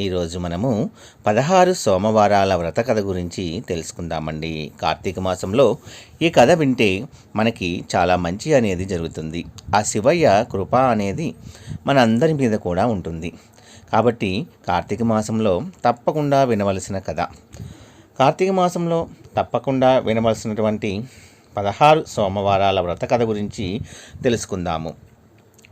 ఈరోజు మనము పదహారు సోమవారాల వ్రత కథ గురించి తెలుసుకుందామండి. కార్తీక మాసంలో ఈ కథ వింటే మనకి చాలా మంచి అనేది జరుగుతుంది. ఆ శివయ్య కృప అనేది మన అందరి మీద కూడా ఉంటుంది. కాబట్టి కార్తీక మాసంలో తప్పకుండా వినవలసిన కథ. కార్తీక మాసంలో తప్పకుండా వినవలసినటువంటి పదహారు సోమవారాల వ్రత కథ గురించి తెలుసుకుందాము.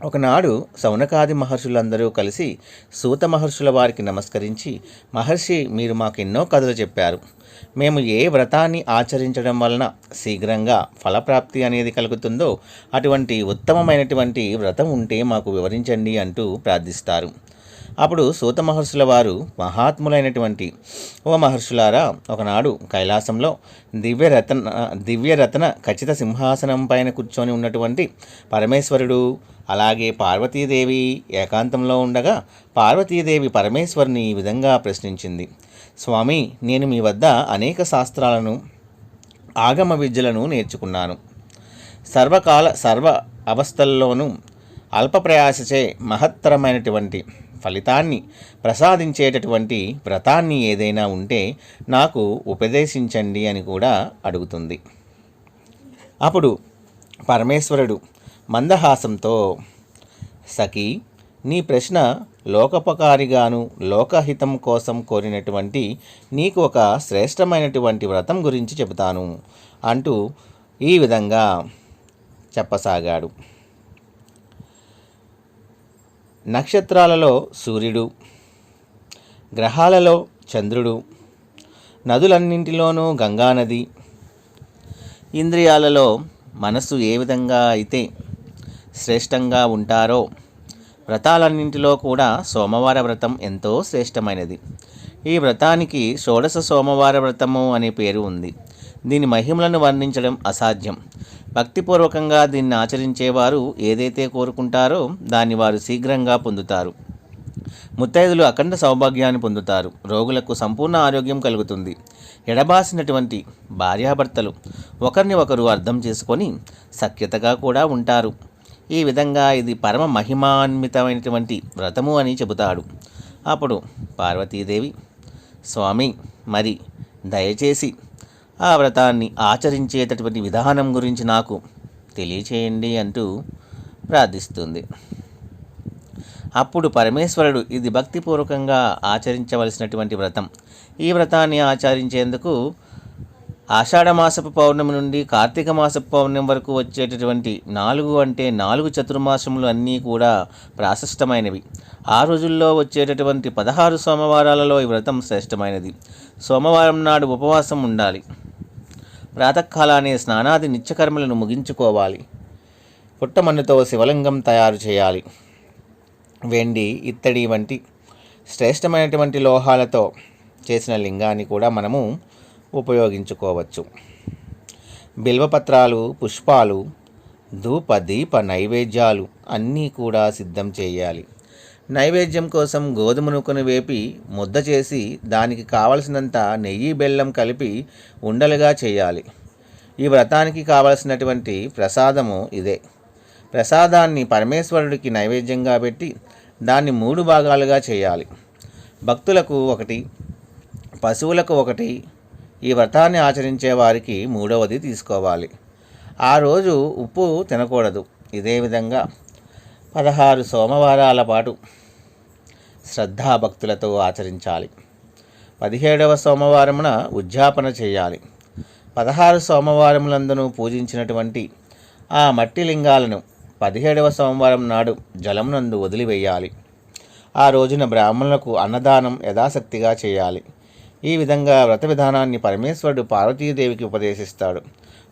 ఒకనాడు సౌనకాది మహర్షులందరూ కలిసి సూత మహర్షుల వారికి నమస్కరించి మహర్షి మీరు మాకు ఎన్నో కథలు చెప్పారు. మేము ఏ వ్రతాన్ని ఆచరించడం వలన శీఘ్రంగా ఫలప్రాప్తి అనేది కలుగుతుందో అటువంటి ఉత్తమమైనటువంటి వ్రతం ఉంటే మాకు వివరించండి అంటూ ప్రార్థిస్తారు. అప్పుడు సూత మహర్షుల వారు మహాత్ములైనటువంటి ఓ మహర్షులారా ఒకనాడు కైలాసంలో దివ్యరత్న దివ్యరత్న ఖచ్చిత సింహాసనం పైన కూర్చొని ఉన్నటువంటి పరమేశ్వరుడు అలాగే పార్వతీదేవి ఏకాంతంలో ఉండగా పార్వతీదేవి పరమేశ్వరుని ఈ విధంగా ప్రశ్నించింది. స్వామి నేను మీ వద్ద అనేక శాస్త్రాలను ఆగమ విద్యలను నేర్చుకున్నాను. సర్వకాల సర్వ అవస్థల్లోనూ అల్ప ప్రయాసచే మహత్తరమైనటువంటి ఫలితాన్ని ప్రసాదించేటటువంటి వ్రతాన్ని ఏదైనా ఉంటే నాకు ఉపదేశించండి అని కూడా అడుగుతుంది. అప్పుడు పరమేశ్వరుడు మందహాసంతో సఖి నీ ప్రశ్న లోకోపకారిగాను లోకహితం కోసం కోరినటువంటి నీకు ఒక శ్రేష్టమైనటువంటి వ్రతం గురించి చెబుతాను అంటూ ఈ విధంగా చెప్పసాగాడు. నక్షత్రాలలో సూర్యుడు గ్రహాలలో చంద్రుడు నదులన్నింటిలోనూ గంగానది ఇంద్రియాలలో మనస్సు ఏ విధంగా అయితే శ్రేష్టంగా ఉంటారో? వ్రతాలన్నింటిలో కూడా సోమవార వ్రతం ఎంతో శ్రేష్టమైనది. ఈ వ్రతానికి షోడశ సోమవార వ్రతము అనే పేరు ఉంది. దీని మహిమలను వర్ణించడం అసాధ్యం. భక్తిపూర్వకంగా దీన్ని ఆచరించేవారు ఏదైతే కోరుకుంటారో దాన్ని వారు శీఘ్రంగా పొందుతారు. ముత్తైదులు అఖండ సౌభాగ్యాన్ని పొందుతారు. రోగులకు సంపూర్ణ ఆరోగ్యం కలుగుతుంది. ఎడబాసినటువంటి భార్యాభర్తలు ఒకరిని ఒకరు అర్థం చేసుకొని సఖ్యతగా కూడా ఉంటారు. ఈ విధంగా ఇది పరమ మహిమాన్వితమైనటువంటి వ్రతము అని చెబుతాడు. అప్పుడు పార్వతీదేవి స్వామి మరి దయచేసి ఆ వ్రతాన్ని ఆచరించేటటువంటి విధానం గురించి నాకు తెలియచేయండి అంటూ ప్రార్థిస్తుంది. అప్పుడు పరమేశ్వరుడు ఇది భక్తిపూర్వకంగా ఆచరించవలసినటువంటి వ్రతం. ఈ వ్రతాన్ని ఆచరించేందుకు ఆషాఢమాసపు పౌర్ణమి నుండి కార్తీక మాసపు పౌర్ణమి వరకు వచ్చేటటువంటి నాలుగు అంటే నాలుగు చతుర్మాసములు అన్నీ కూడా ప్రాశస్తమైనవి. ఆ రోజుల్లో వచ్చేటటువంటి పదహారు సోమవారాలలో ఈ వ్రతం శ్రేష్టమైనది. సోమవారం నాడు ఉపవాసం ఉండాలి. ప్రాతకాలానే స్నానాది నిత్యకర్మలను ముగించుకోవాలి. పుట్టమన్నుతో శివలింగం తయారు చేయాలి. వెండి ఇత్తడి వంటి శ్రేష్టమైనటువంటి లోహాలతో చేసిన లింగాన్ని కూడా మనము ఉపయోగించుకోవచ్చు. బిల్వపత్రాలు పుష్పాలు ధూప దీప నైవేద్యాలు అన్నీ కూడా సిద్ధం చేయాలి. నైవేద్యం కోసం గోధుమ నూకను వేపి ముద్ద చేసి దానికి కావలసినంత నెయ్యి బెల్లం కలిపి ఉండలుగా చేయాలి. ఈ వ్రతానికి కావలసినటువంటి ప్రసాదము ఇదే. ప్రసాదాన్ని పరమేశ్వరుడికి నైవేద్యంగా పెట్టి దాన్ని మూడు భాగాలుగా చేయాలి. భక్తులకు ఒకటి పశువులకు ఒకటి ఈ వ్రతాన్ని ఆచరించే వారికి మూడవది తీసుకోవాలి. ఆ రోజు ఉప్పు తినకూడదు. ఇదే విధంగా పదహారు సోమవారాల పాటు శ్రద్ధాభక్తులతో ఆచరించాలి. పదిహేడవ సోమవారమున ఉద్యాపన చేయాలి. పదహారు సోమవారములందును పూజించినటువంటి ఆ మట్టి లింగాలను పదిహేడవ సోమవారం నాడు జలమునందు వదిలివేయాలి. ఆ రోజున బ్రాహ్మణులకు అన్నదానం యథాశక్తిగా చేయాలి. ఈ విధంగా వ్రత విధానాన్ని పరమేశ్వరుడు పార్వతీదేవికి ఉపదేశిస్తాడు.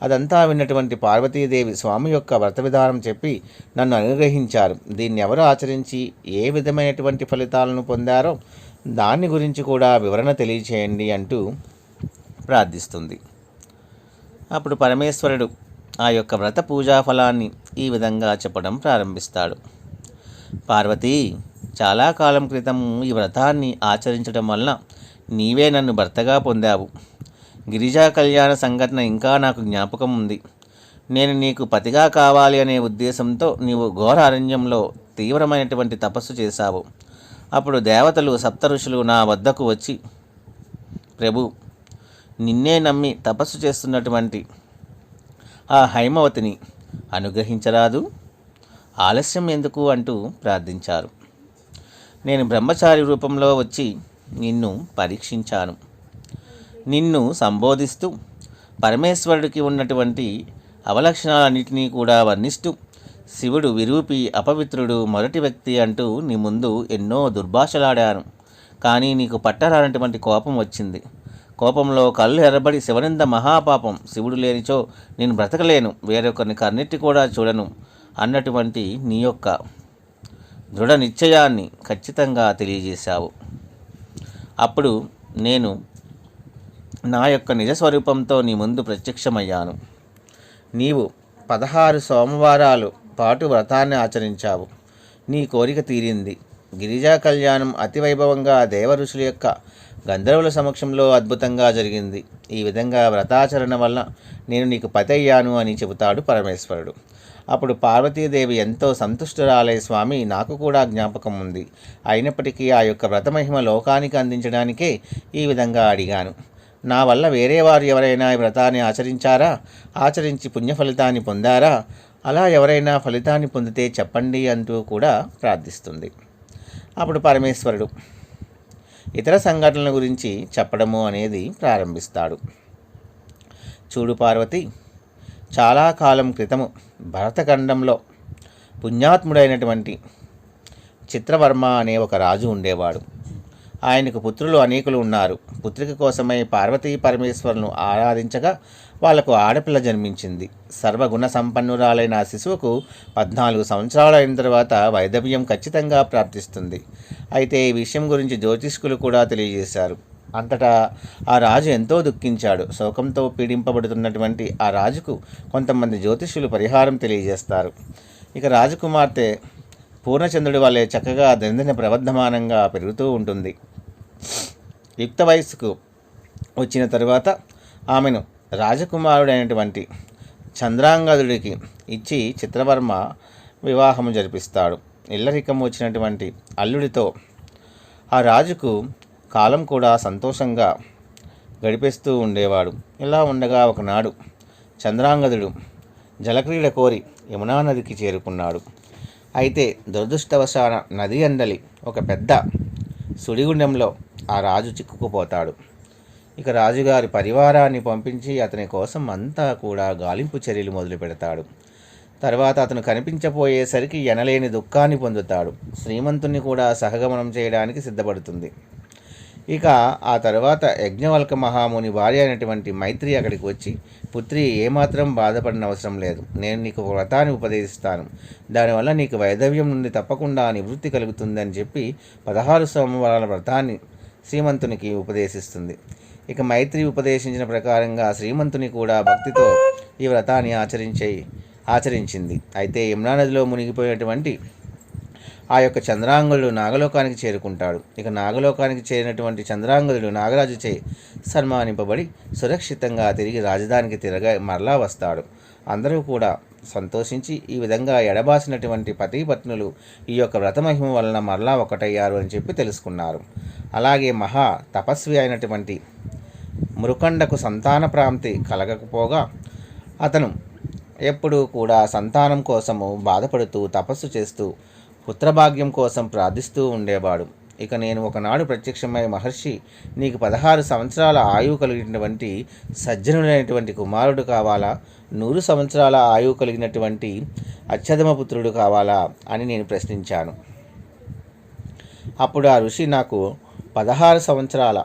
అదంతా విన్నటువంటి పార్వతీదేవి స్వామి యొక్క వ్రత విధానం చెప్పి నన్ను అనుగ్రహించారు. దీన్ని ఎవరు ఆచరించి ఏ విధమైనటువంటి ఫలితాలను పొందారో దాని గురించి కూడా వివరణ తెలియచేయండి అంటూ ప్రార్థిస్తుంది. అప్పుడు పరమేశ్వరుడు ఆ యొక్క వ్రత పూజా ఫలాన్ని ఈ విధంగా చెప్పడం ప్రారంభిస్తాడు. పార్వతీ చాలా కాలం క్రితం ఈ వ్రతాన్ని ఆచరించడం వలన నీవే నన్ను భర్తగా పొందావు. గిరిజా కళ్యాణ సంఘటన ఇంకా నాకు జ్ఞాపకం ఉంది. నేను నీకు పతిగా కావాలి అనే ఉద్దేశంతో నీవు ఘోర అరణ్యంలో తీవ్రమైనటువంటి తపస్సు చేశావు. అప్పుడు దేవతలు సప్త ఋషులు నా వద్దకు వచ్చి ప్రభు నిన్నే నమ్మి తపస్సు చేస్తున్నటువంటి ఆ హైమవతిని అనుగ్రహించరాదు. ఆలస్యం ఎందుకు? అంటూ ప్రార్థించారు. నేను బ్రహ్మచారి రూపంలో వచ్చి నిన్ను పరీక్షించాను. నిన్ను సంబోధిస్తూ పరమేశ్వరుడికి ఉన్నటువంటి అవలక్షణాలన్నింటినీ కూడా వర్ణిస్తూ శివుడు విరూపి అపవిత్రుడు మొదటి వ్యక్తి అంటూ నీ ముందు ఎన్నో దుర్భాషలాడాను. కానీ నీకు పట్టరానటువంటి కోపం వచ్చింది. కోపంలో కళ్ళు ఎర్రబడి శివనింద మహాపాపం. శివుడు లేనిచో నేను బ్రతకలేను. వేరొకరిని కన్నెట్టి కూడా చూడను అన్నటువంటి నీ యొక్క దృఢ నిశ్చయాన్ని ఖచ్చితంగా తెలియజేశావు. అప్పుడు నేను నా యొక్క నిజ స్వరూపంతో నీ ముందు ప్రత్యక్షమయ్యాను. నీవు పదహారు సోమవారాలు పాటు వ్రతాన్ని ఆచరించావు. నీ కోరిక తీరింది. గిరిజా కళ్యాణం అతి వైభవంగా దేవ ఋషుల యొక్క గంధర్వుల సమక్షంలో అద్భుతంగా జరిగింది. ఈ విధంగా వ్రతాచరణ వల్ల నేను నీకు పతయ్యాను అని చెబుతాడు పరమేశ్వరుడు. అప్పుడు పార్వతీదేవి ఎంతో సంతుష్టురాలే స్వామి నాకు కూడా జ్ఞాపకం ఉంది. అయినప్పటికీ ఆ యొక్క వ్రతమహిమ లోకానికి అందించడానికే ఈ విధంగా అడిగాను. నా వల్ల వేరే వారు ఎవరైనా ఈ వ్రతాన్ని ఆచరించారా? ఆచరించి పుణ్య ఫలితాన్ని పొందారా? అలా ఎవరైనా ఫలితాన్ని పొందితే చెప్పండి అంటూ కూడా ప్రార్థిస్తుంది. అప్పుడు పరమేశ్వరుడు ఇతర సంఘటనల గురించి చెప్పడము అనేది ప్రారంభిస్తాడు. చూడు పార్వతి చాలా కాలం క్రితము భరతఖండంలో పుణ్యాత్ముడైనటువంటి చిత్రవర్మ అనే ఒక రాజు ఉండేవాడు. ఆయనకు పుత్రులు అనేకులు ఉన్నారు. పుత్రిక కోసమై పార్వతీ పరమేశ్వరులను ఆరాధించగా వాళ్ళకు ఆడపిల్ల జన్మించింది. సర్వగుణ సంపన్నురాలైన ఆ శిశువుకు పద్నాలుగు సంవత్సరాలైన అయిన తర్వాత వైదవ్యం ఖచ్చితంగా ప్రాప్తిస్తుంది. అయితే ఈ విషయం గురించి జ్యోతిష్కులు కూడా తెలియజేశారు. అంతటా ఆ రాజు ఎంతో దుఃఖించాడు. శోకంతో పీడింపబడుతున్నటువంటి ఆ రాజుకు కొంతమంది జ్యోతిష్యులు పరిహారం తెలియజేస్తారు. ఇక రాజకుమార్తె పూర్ణచంద్రుడి వల్లే చక్కగా దినదిన ప్రవర్ధమానంగా పెరుగుతూ ఉంటుంది. యుక్త వయస్సుకు వచ్చిన తరువాత ఆమెను రాజకుమారుడైనటువంటి చంద్రాంగదుడికి ఇచ్చి చిత్రవర్మ వివాహము జరిపిస్తాడు. ఇల్లరికం వచ్చినటువంటి అల్లుడితో ఆ రాజుకు కాలం కూడా సంతోషంగా గడిపేస్తూ ఉండేవాడు. ఇలా ఉండగా ఒకనాడు చంద్రాంగదుడు జలక్రీడ కోరి యమునా నదికి చేరుకున్నాడు. అయితే దురదృష్టవశాన నది అందలి ఒక పెద్ద సుడిగుండంలో ఆ రాజు చిక్కుకుపోతాడు. ఇక రాజుగారి పరివారాన్ని పంపించి అతని కోసం అంతా కూడా గాలింపు చర్యలు మొదలు పెడతాడు. తర్వాత అతను కనిపించపోయేసరికి ఎనలేని దుఃఖాన్ని పొందుతాడు. శ్రీమంతుని కూడా సహగమనం చేయడానికి సిద్ధపడుతుంది. ఇక ఆ తర్వాత యజ్ఞవల్క మహాముని భార్య అయినటువంటి మైత్రి అక్కడికి వచ్చి పుత్రి ఏమాత్రం బాధపడిన అవసరం లేదు. నేను నీకు ఒక వ్రతాన్ని ఉపదేశిస్తాను. దానివల్ల నీకు వైదవ్యం నుండి తప్పకుండా నివృత్తి కలుగుతుందని చెప్పి పదహారు సోమవారాల వ్రతాన్ని శ్రీమంతునికి ఉపదేశిస్తుంది. ఇక మైత్రి ఉపదేశించిన ప్రకారంగా శ్రీమంతుని కూడా భక్తితో ఈ వ్రతాన్ని ఆచరించే ఆచరించింది. అయితే యమునా నదిలో మునిగిపోయినటువంటి ఆ యొక్క చంద్రాంగుడు నాగలోకానికి చేరుకుంటాడు. ఇక నాగలోకానికి చేరినటువంటి చంద్రాంగుడు నాగరాజు చే సన్మానింపబడి సురక్షితంగా తిరిగి రాజధానికి తిరగ మరలా వస్తాడు. అందరూ కూడా సంతోషించి ఈ విధంగా ఎడబాసినటువంటి పతి పత్నులు ఈ యొక్క వ్రతమహిమ వలన మరలా ఒకటయ్యారు అని చెప్పి తెలుసుకున్నారు. అలాగే మహా తపస్వి అయినటువంటి మృకండకు సంతాన ప్రాప్తి కలగకపోగా అతను ఎప్పుడూ కూడా సంతానం కోసము బాధపడుతూ తపస్సు చేస్తూ పుత్రభాగ్యం కోసం ప్రార్థిస్తూ ఉండేవాడు. ఇక నేను ఒకనాడు ప్రత్యక్షమై మహర్షి నీకు పదహారు సంవత్సరాల ఆయువు కలిగినటువంటి సజ్జనుడైనటువంటి కుమారుడు కావాలా? నూరు సంవత్సరాల ఆయువు కలిగినటువంటి అత్యధమ పుత్రుడు కావాలా? అని నేను ప్రశ్నించాను. అప్పుడు ఆ ఋషి నాకు పదహారు సంవత్సరాల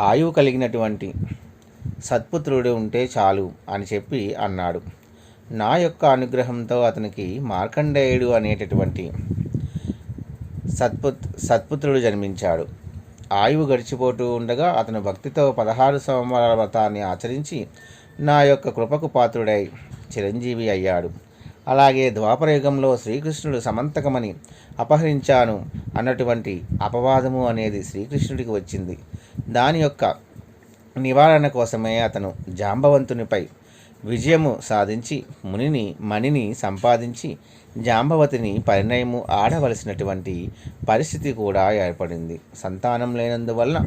ఆయువు కలిగినటువంటి సత్పుత్రుడు ఉంటే చాలు అని చెప్పి అన్నాడు. నా యొక్క అనుగ్రహంతో అతనికి మార్కండేయుడు అనేటటువంటి సత్పుత్ సత్పుత్రుడు జన్మించాడు. ఆయువు గడిచిపోతూ ఉండగా అతను భక్తితో పదహారు సంవత్సరాల వ్రతాన్ని ఆచరించి నా యొక్క కృపకు పాత్రుడై చిరంజీవి అయ్యాడు. అలాగే ద్వాపరయుగంలో శ్రీకృష్ణుడు సమంతకమని అపహరించాను అన్నటువంటి అపవాదము అనేది శ్రీకృష్ణుడికి వచ్చింది. దాని యొక్క నివారణ కోసమే అతను జాంబవంతునిపై విజయము సాధించి మునిని మణిని సంపాదించి జాంబవతిని పరిణయము ఆడవలసినటువంటి పరిస్థితి కూడా ఏర్పడింది. సంతానం లేనందువల్ల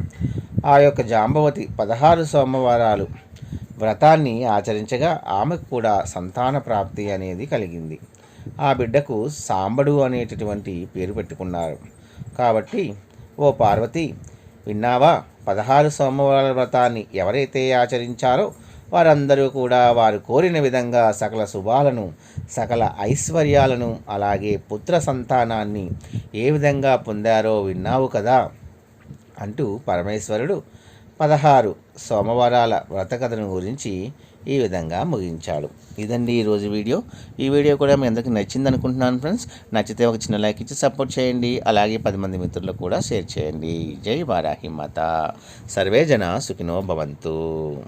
ఆ యొక్క జాంబవతి పదహారు సోమవారాలు వ్రతాన్ని ఆచరించగా ఆమెకు కూడా సంతాన ప్రాప్తి అనేది కలిగింది. ఆ బిడ్డకు సాంబడు అనేటటువంటి పేరు పెట్టుకున్నారు. కాబట్టి ఓ పార్వతి విన్నావా? పదహారు సోమవారాల వ్రతాన్ని ఎవరైతే ఆచరించారో వారందరూ కూడా వారు కోరిన విధంగా సకల శుభాలను సకల ఐశ్వర్యాలను అలాగే పుత్ర సంతానాన్ని ఏ విధంగా పొందారో విన్నావు కదా? అంటూ పరమేశ్వరుడు పదహారు సోమవారాల వ్రతకథను గురించి ఈ విధంగా ముగించాడు. ఇదండి ఈరోజు వీడియో. ఈ వీడియో కూడా మీ అందరికీ నచ్చింది అనుకుంటున్నాను ఫ్రెండ్స్. నచ్చితే ఒక చిన్న లైక్ ఇచ్చి సపోర్ట్ చేయండి. అలాగే పది మంది మిత్రులకు కూడా షేర్ చేయండి. జై వారాహి మాత. సర్వే జన సుఖినో భవంతు.